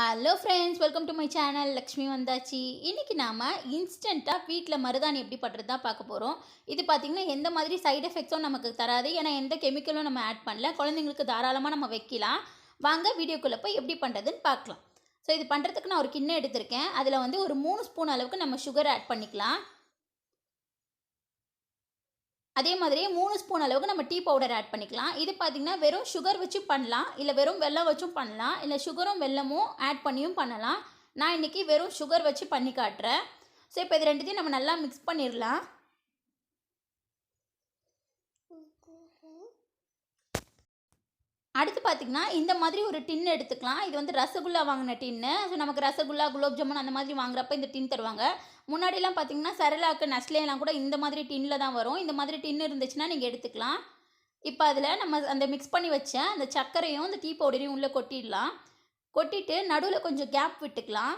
Hello friends welcome to my channel Lakshmi வந்தாச்சு இன்றைக்கி நாம் இன்ஸ்டண்ட்டாக வீட்டில் மருதாணி எப்படி பண்ணுறது தான் பார்க்க போகிறோம் இது பார்த்திங்கன்னா எந்த மாதிரி சைடு எஃபெக்ட்ஸும் நமக்கு தராது. ஏன்னா எந்த கெமிக்கலும் நம்ம ஆட் பண்ணல. குழந்தைங்களுக்கு தாராளமாக நம்ம வைக்கலாம். வாங்க வீடியோக்குள்ளே போய் எப்படி பண்ணுறதுன்னு பார்க்கலாம். ஸோ இது பண்ணுறதுக்கு நான் ஒரு கிண்ணம் எடுத்திருக்கேன். அதில் வந்து ஒரு மூணு ஸ்பூன் அளவுக்கு நம்ம சுகர் ஆட் பண்ணிக்கலாம். அதே மாதிரி மூணு ஸ்பூன் அளவுக்கு நம்ம டீ பவுடர் ஆட் பண்ணிக்கலாம். இது பார்த்திங்கன்னா வெறும் சுகர் வச்சு பண்ணலாம். இல்லை வெறும் வெல்லம் வச்சும் பண்ணலாம். இல்லை சுகரும் வெல்லமும் ஆட் பண்ணியும் பண்ணலாம். நான் இன்றைக்கி வெறும் சுகர் வச்சு பண்ணி காட்டுறேன். ஸோ இப்போ இது ரெண்டுத்தையும் நம்ம நல்லா மிக்ஸ் பண்ணிடலாம் அடுத்து பார்த்திங்கன்னா இந்த மாதிரி ஒரு டின் எடுத்துக்கலாம். இது வந்து ரசகுல்லா வாங்கின டின்னு ஸோ நமக்கு ரசகுல்லா குலோப் ஜாமுன் அந்த மாதிரி வாங்குறப்ப இந்த டின் தருவாங்க. முன்னாடிலாம் பார்த்தீங்கன்னா சரலாக்கு நஸ்லேலாம் கூட இந்த மாதிரி டின்னில் தான் வரும். இந்த மாதிரி டின் இருந்துச்சுன்னா நீங்கள் எடுத்துக்கலாம். இப்போ அதில் நம்ம அந்த மிக்ஸ் பண்ணி வச்ச அந்த சர்க்கரையும் அந்த டீ பவுடரையும் உள்ளே கொட்டிடலாம். கொட்டிட்டு நடுவில் கொஞ்சம் கேப் விட்டுக்கலாம்.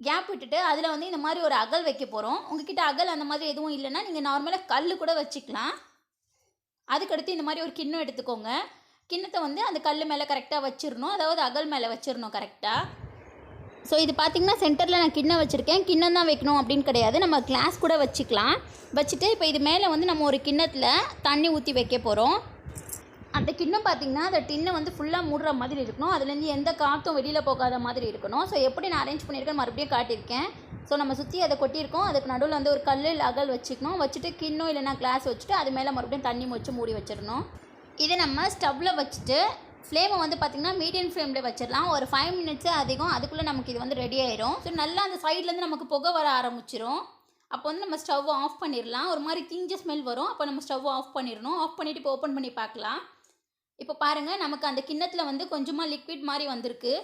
கேப் விட்டுட்டு அதில் வந்து இந்த மாதிரி ஒரு அகல் வைக்க போகிறோம் உங்ககிட்ட அகல் அந்த மாதிரி எதுவும் இல்லைன்னா நீங்கள் நார்மலாக கல் கூட வச்சுக்கலாம். அதுக்கடுத்து இந்த மாதிரி ஒரு கிண்ணம் எடுத்துக்கோங்க. கிண்ணத்தை வந்து அந்த கல் மேலே கரெக்டாக வச்சிடணும் அதாவது அகல் மேலே வச்சிடணும் கரெக்டாக ஸோ இது பார்த்திங்கன்னா சென்டரில் நான் கிண்ணம் வச்சுருக்கேன். கிண்ணம் தான் வைக்கணும் அப்படின்னு கிடையாது. நம்ம கிளாஸ் கூட வச்சுக்கலாம். வச்சுட்டு இப்போ இது மேலே வந்து நம்ம ஒரு கிண்ணத்தில் தண்ணி ஊற்றி வைக்க போகிறோம் அந்த கிண்ணம் பார்த்திங்கன்னா அந்த டின்னை வந்து ஃபுல்லாக மூடுற மாதிரி இருக்கணும். அதுலேருந்து எந்த காற்றும் வெளியில் போகாத மாதிரி இருக்கணும். ஸோ எப்படி நான் அரேஞ்ச் பண்ணியிருக்கேன் மறுபடியும் காட்டியிருக்கேன். ஸோ நம்ம சுற்றி அதை கொட்டியிருக்கோம். அதுக்கு நடுவில் வந்து ஒரு கல் இல்லை அகல் வச்சுக்கணும். வச்சுட்டு கிண்ணம் இல்லைனா கிளாஸ் வச்சுட்டு அது மேலே மறுபடியும் தண்ணி வச்சு மூடி வச்சிடணும் இதை நம்ம ஸ்டவ்வில் வச்சுட்டு ஃப்ளேமை வந்து பார்த்திங்கன்னா மீடியம் ஃப்ளேமில் வச்சிடலாம். ஒரு ஃபைவ் மினிட்ஸே அதிகம். அதுக்குள்ளே நமக்கு இது வந்து ரெடி ஆயிரும். ஸோ நல்லா அந்த சைட்லேருந்து நமக்கு புகை வர ஆரம்பிச்சிரும். அப்போ வந்து நம்ம ஸ்டவ் ஆஃப் பண்ணிடலாம். ஒரு மாதிரி தீஞ்ச ஸ்மெல் வரும். அப்போ நம்ம ஸ்டவ் ஆஃப் பண்ணிடணும். ஆஃப் பண்ணிவிட்டு இப்போ ஓப்பன் பண்ணி பார்க்கலாம். இப்போ பாருங்கள் நமக்கு அந்த கிண்ணத்தில் வந்து கொஞ்சமாக லிக்விட் மாதிரி வந்திருக்கு.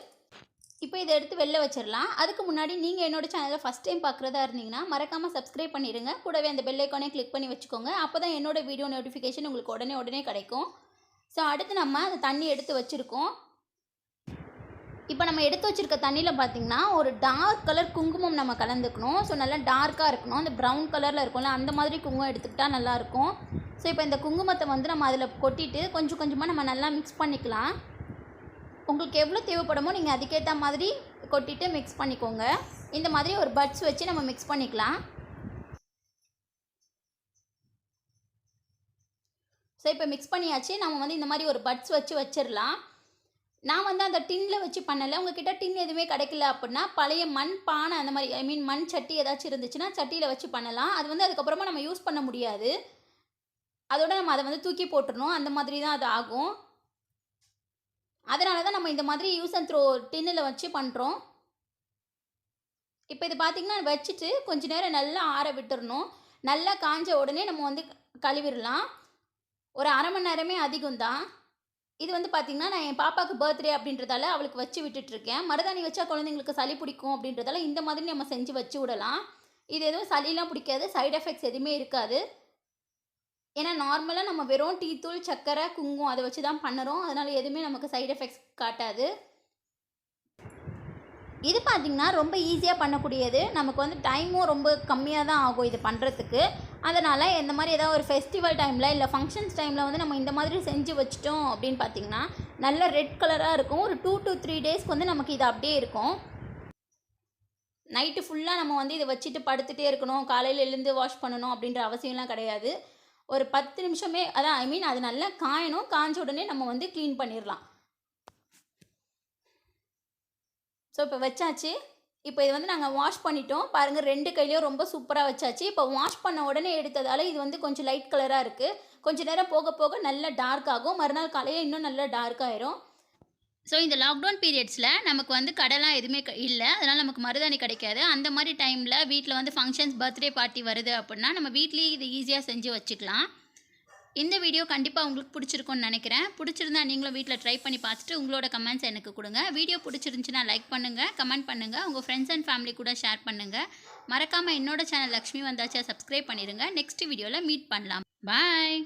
இப்போ இதை எடுத்து வெளில வச்சிடலாம். அதுக்கு முன்னாடி நீங்கள் என்னோட சேனலை ஃபஸ்ட் டைம் பார்க்குறதா இருந்தீங்கன்னா மறக்காமல் சப்ஸ்கிரைப் பண்ணிடுங்க. கூடவே அந்த பெல் ஐக்கானே கிளிக் பண்ணி வச்சுக்கோங்க. அப்போ தான் என்னோடய வீடியோ நோட்டிஃபிகேஷன் உங்களுக்கு உடனே உடனே கிடைக்கும். ஸோ அடுத்து நம்ம அந்த தண்ணி எடுத்து வச்சுருக்கோம். இப்போ நம்ம எடுத்து வச்சுருக்க தண்ணியில் பார்த்திங்கன்னா ஒரு டார்க் கலர் குங்குமம் நம்ம கலந்துக்கணும். ஸோ நல்லா டார்க்காக இருக்கணும். அந்த ப்ரௌன் கலரில் இருக்கும்ல அந்த மாதிரி குங்குமம் எடுத்துக்கிட்டால் நல்லாயிருக்கும் ஸோ இப்போ இந்த குங்குமத்தை வந்து நம்ம அதில் கொட்டிட்டு கொஞ்சம் கொஞ்சமாக நம்ம நல்லா மிக்ஸ் பண்ணிக்கலாம். உங்களுக்கு எவ்வளோ தேவைப்படுமோ நீங்கள் அதுக்கேற்ற மாதிரி கொட்டிட்டு மிக்ஸ் பண்ணிக்கோங்க. இந்த மாதிரி ஒரு பட்ஸ் வச்சு நம்ம மிக்ஸ் பண்ணிக்கலாம். ஸோ இப்போ மிக்ஸ் பண்ணியாச்சு. நம்ம வந்து இந்த மாதிரி ஒரு பட்ஸ் வச்சு வச்சிடலாம் நான் வந்து அந்த டின்னில் வச்சு பண்ணலை. உங்ககிட்ட டின் எதுவுமே கிடைக்கல அப்படின்னா பழைய மண் பானை அந்த மாதிரி ஐ மீன் மண் சட்டி ஏதாச்சும் இருந்துச்சுன்னா சட்டியில் வச்சு பண்ணலாம். அது வந்து அதுக்கப்புறமா நம்ம யூஸ் பண்ண முடியாது. அதோட நம்ம அதை வந்து தூக்கி போட்டுடணும் அந்த மாதிரி தான் அது ஆகும். அதனால தான் நம்ம இந்த மாதிரி யூஸ் அண்ட் த்ரோ டின்னில் வச்சு பண்ணுறோம் இப்போ இது பார்த்திங்கன்னா வச்சுட்டு கொஞ்ச நேரம் நல்லா ஆற விட்டுறணும். நல்லா காஞ்ச உடனே நம்ம வந்து கழுவிடலாம் ஒரு அரை மணி நேரமே அதிகம் தான் இது வந்து பார்த்திங்கன்னா நான் என் பாப்பாவுக்கு பர்த்டே அப்படின்றதால அவளுக்கு வச்சு விட்டுட்ருக்கேன் மருதாணி வச்சா குழந்தைங்களுக்கு சளி பிடிக்கும் அப்படின்றதால இந்த மாதிரி நம்ம செஞ்சு வச்சு விடலாம். இது எதுவும் சளிலாம் பிடிக்காது சைடு எஃபெக்ட்ஸ் எதுவுமே இருக்காது. ஏன்னா நார்மலாக நம்ம வெறும் டீ தூள் சர்க்கரை குங்குமம் அதை வச்சு தான் பண்ணுறோம். அதனால் எதுவுமே நமக்கு சைடு எஃபெக்ட்ஸ் காட்டாது. இது பார்த்திங்கன்னா ரொம்ப ஈஸியாக பண்ணக்கூடியது. நமக்கு வந்து டைமும் ரொம்ப கம்மியாக தான் ஆகும் இது பண்ணுறதுக்கு அதனால் இந்த மாதிரி ஏதாவது ஒரு ஃபெஸ்டிவல் டைமில் இல்லை ஃபங்க்ஷன்ஸ் டைமில் வந்து நம்ம இந்த மாதிரி செஞ்சு வச்சிட்டோம் அப்படின்னு பார்த்திங்கன்னா நல்ல ரெட் கலராக இருக்கும். ஒரு டூ டு த்ரீ டேஸ்க்கு வந்து நமக்கு இது அப்படியே இருக்கும். நைட்டு ஃபுல்லாக நம்ம வந்து இதை வச்சுட்டு படுத்துகிட்டே இருக்கணும். காலையில் எழுந்து வாஷ் பண்ணணும் அப்படின்ற அவசியம்லாம் கிடையாது. ஒரு பத்து நிமிஷமே அதான் ஐ மீன் அது நல்லா காயணும். காய்ஞ்ச உடனே நம்ம வந்து க்ளீன் பண்ணிடலாம். ஸோ இப்போ வச்சாச்சு. இப்போ இது வந்து நாங்கள் வாஷ் பண்ணிட்டோம். பாருங்கள் ரெண்டு கையிலையும் ரொம்ப சூப்பராக வச்சாச்சு. இப்போ வாஷ் பண்ண உடனே எடுத்ததால் இது வந்து கொஞ்சம் லைட் கலராக இருக்குது கொஞ்சம் நேரம் போக போக நல்லா டார்க் ஆகும். மறுநாள் காலையில் இன்னும் நல்லா டார்க் ஆயிரும். ஸோ இந்த லாக்டவுன் பீரியட்ஸில் நமக்கு வந்து கடைலாம் எதுவுமே இல்லை. அதனால் நமக்கு மருதாணி கிடைக்காது. அந்த மாதிரி டைமில் வீட்டில் வந்து ஃபங்க்ஷன்ஸ் பர்த்டே பார்ட்டி வருது அப்படின்னா நம்ம வீட்லேயே இது ஈஸியாக செஞ்சு வச்சுக்கலாம். இந்த வீடியோ கண்டிப்பாக உங்களுக்கு பிடிச்சிருக்கும்னு நினைக்கிறேன். பிடிச்சிருந்தா நீங்களும் வீட்டில் ட்ரை பண்ணி பார்த்துட்டு உங்களோட கமெண்ட்ஸ் எனக்கு கொடுங்க. வீடியோ பிடிச்சிருந்துச்சுன்னா லைக் பண்ணுங்கள் கமெண்ட் பண்ணுங்கள் உங்கள் ஃப்ரெண்ட்ஸ் அண்ட் ஃபேமிலி கூட ஷேர் பண்ணுங்கள் மறக்காமல் என்னோட சேனல் லக்ஷ்மி வந்தாச்சா சப்ஸ்கிரைப் பண்ணிடுங்க நெக்ஸ்ட் வீடியோவில் மீட் பண்ணலாம். பாய்